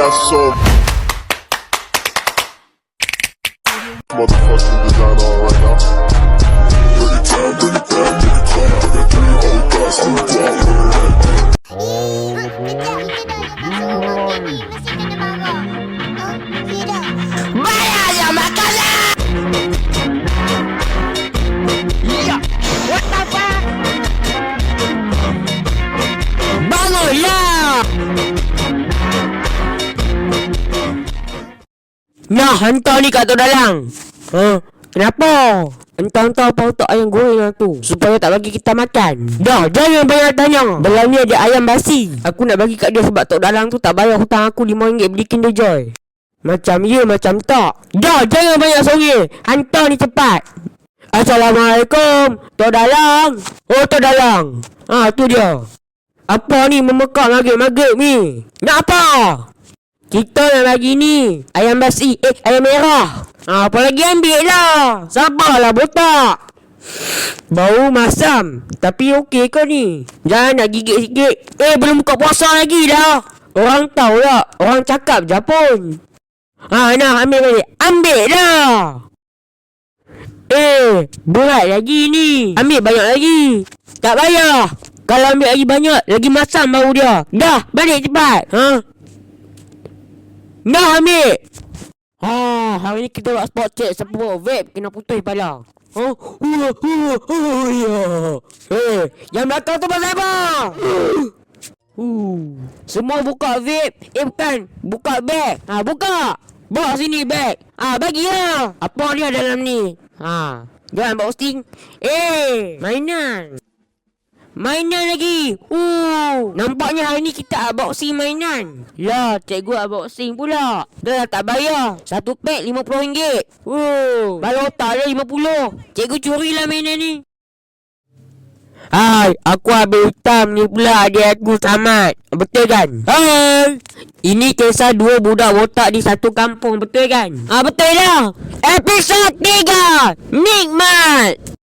that's all. Nah, hantar ni kat tu dalang. Ha? Kenapa? Entah-entah apa untuk ayam goreng lah tu. Supaya tak bagi kita makan. Dah, jangan banyak tanya. Belah ni ada ayam basi. Aku nak bagi kat dia sebab Tok Dalang tu tak bayar hutang aku RM5 beli Kinder Joy. Macam ya, macam tak. Dah, jangan banyak sore Hantar ni cepat. Assalamualaikum Tok Dalang. Oh, Tok Dalang. Ha, tu dia. Apa ni memekak maghrib-maghrib ni? Nak apa? Kita nak bagi ni Ayam basi Eh ayam merah. Ha, Apa lagi ambil lah? Sabarlah botak. Bau masam Tapi okey ke ni? Jangan nak gigit sikit. Eh belum buka puasa lagi dah. Orang tahu tak? Orang cakap je pun. Ha nah ambil balik? Ambil dah. Eh Berat lagi ni. Ambil banyak lagi. Tak bayar Kalau ambil lagi banyak Lagi masam bau dia. Dah balik cepat. Ha Dah ambil Ha, hari ni kita buat spot check bawa vape kena putus kepala. Ha? Uh, uh, uh, ya. Eh, yang belakang tu pasal apa? Uh, semua buka vape. Eh bukan, buka bag. Ha, buka. Bawa sini bag. Ha, bagi lah. Apa dia dalam ni? Ha, jangan bawa sting. Eh, mainan. Mainan lagi. Uh, nampaknya hari ni kita unboxing mainan. Lah, cikgu unboxing pula. Dah lah tak bayar. Satu pack RM50. Uh, baru otak dia RM50. Cikgu curilah mainan ni. Hai, aku ambil hitam ni pula adik aku selamat. Betul kan? Hai. Ini kisah dua budak botak di satu kampung, betul kan? Ah, betul lah. Episod 3. Nikmat.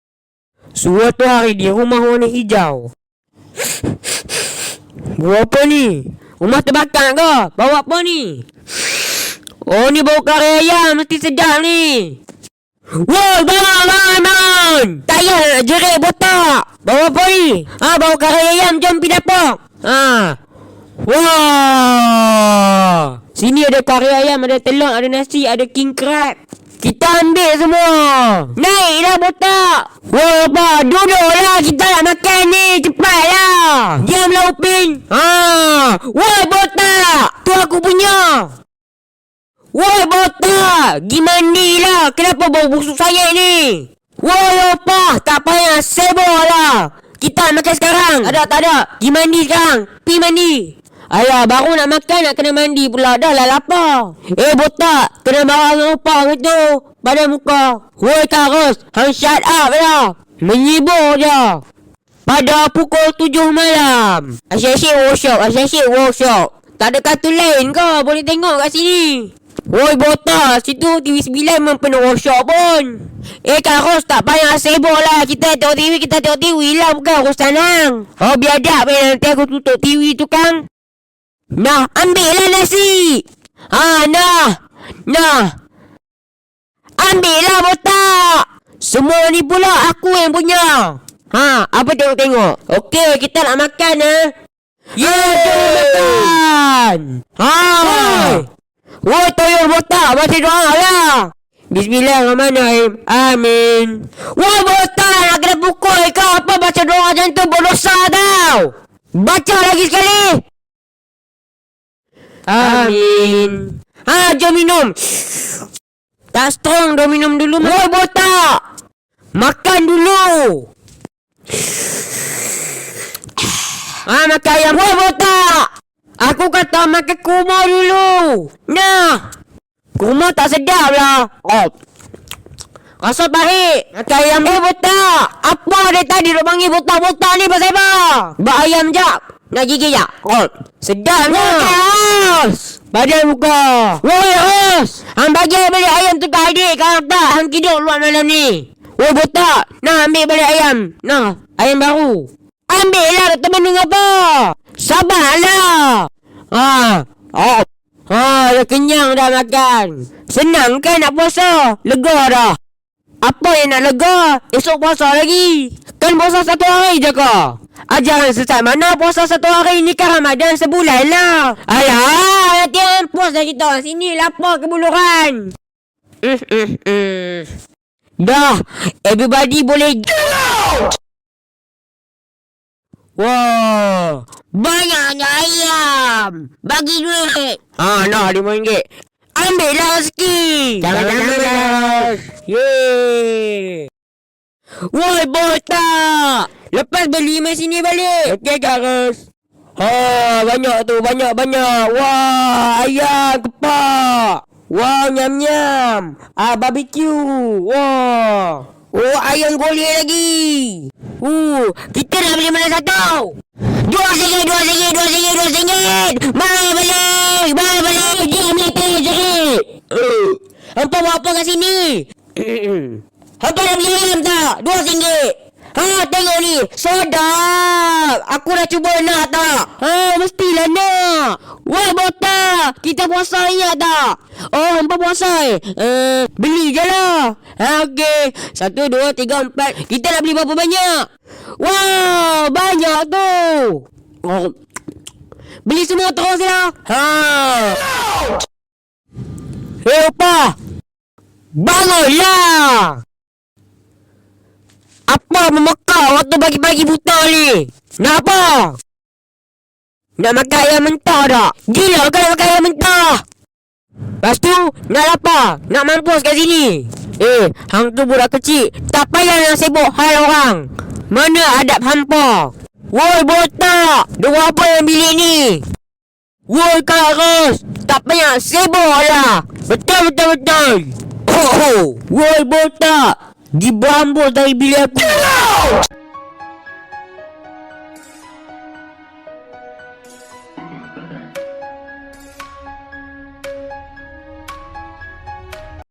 Suatu hari di rumah warna hijau. Bawa apa ni? Rumah terbakar ke? Bawa apa ni? Oh ni bau kari ayam mesti sedap ni. Woi, bangun, bangun! Tak payah nak jerit botak! Bawa apa ni? Ha, bawa kari ayam, jom pergi dapur! Ha. Wah! Sini ada kari ayam, ada telur, ada nasi, ada king crab. Kita ambil semua. Naiklah botak. Wah, apa? Duduklah. Kita nak makan ni. Cepatlah. Diamlah Upin. Ha. Wah, botak. Tu aku punya. Woi botak, gi mandilah. Kenapa bau busuk saya ni? Woi apa? Tak payah sibuk lah. Kita makan sekarang. Ada tak ada? Gi mandi sekarang. Pi mandi. Alah, baru nak makan nak kena mandi pula. Dah lah lapar. Eh botak, kena marah dengan apa gitu. Badan muka. Woi Karus, hang shut up lah. Menyibuk je. Pada pukul 7 malam. Asyik-asyik workshop, asyik-asyik workshop. Tak ada kartun lain ke? Boleh tengok kat sini. Woi botak, situ TV9 memang penuh workshop pun. Eh Kak Ros, tak payah sibuk lah. Kita tengok TV, kita tengok TV lah bukan Ros Tanang. Oh biadab eh, nanti aku tutup TV tu Kang. Nah, ambil lah nasi. Ha, nah. Nah. Ambil lah botak. Semua ni pula aku yang punya. Ha, apa tengok-tengok? Okey, kita nak makan eh. Ya, makan. Ha. Hey. Woi toyol botak baca doa lah. Bismillahirrahmanirrahim. Amin. Woi botak nak kena pukul ke apa baca doa macam tu berdosa tau. Baca lagi sekali. Amin. Ha jom minum. Tak strong dah minum dulu. Woi botak. Makan dulu. Ah makan ayam. Woi botak. Aku kata makan kurma dulu. Nah. Kurma tak sedap lah. Oh. Rasa pahit. Makan ayam Eh botak. Apa dia tadi duk panggil botak-botak ni pasal apa? Bak ayam jap. Nak gigi jap. Oh. Sedap ni. Os. Badan muka. Woi Os. Hang bagi balik ayam tu ke adik. Kalau tak hang hidup luar malam ni. Woi botak. Nah ambil balik ayam. Nah. Ayam baru. Ambil lah teman dengan apa? Sabarlah. Ha. Oh. Ha, dah kenyang dah makan. Senang kan nak puasa? Lega dah. Apa yang nak lega? Esok puasa lagi. Kan puasa satu hari je kau? Ajaran sesat mana puasa satu hari ni kan Ramadan sebulan lah. Alah, nanti hampus dah kita. Sini lapar kebuluran. Mm, mm, mm. Dah, everybody boleh Wow, banyaknya ayam. Bagi duit. Ha, nah, RM5. Ambil lah rezeki. Jangan ambil lah. Yeay. Woi, botak. Lepas beli mai sini balik. Okey Kak Ros. Ha, banyak tu, banyak-banyak. Wah, ayam kepak. Wah, nyam-nyam. Ah, barbecue. Wah. Oh, ayam golek lagi. Uh, kita dah beli mana satu? Dua singgit, dua singgit, dua singgit, dua singgit. Balik, balik. Balik, balik. Dia mati sikit. Uh, hampa buat apa kat sini? Dah beli ayam tak? Dua singgit. Ha, tengok ni. Sedap. Aku dah cuba nak tak? Ha, mestilah nak. Wah, botak. Kita puasa ingat tak? Oh, hampa puasa eh? Uh, beli je lah. Ha, okey. Satu, dua, tiga, empat. Kita nak beli berapa banyak? Wow, banyak tu. Oh. Beli semua terus lah. Ha. Hei, apa? Bangunlah! Apa memekar waktu pagi-pagi buta ni? Nak apa? Nak makan ayam mentah tak? Gila kau nak makan ayam mentah? Lepas tu, nak lapar? Nak mampus kat sini? Eh, hang tu budak kecil. Tak payah nak sibuk hal orang. Mana adab hampa? Woi botak! Dua apa yang bilik ni? Woi Kak Ros! Tak payah sibuk lah! Betul betul betul! Oh. Woi botak! Dibambus dari bilik aku!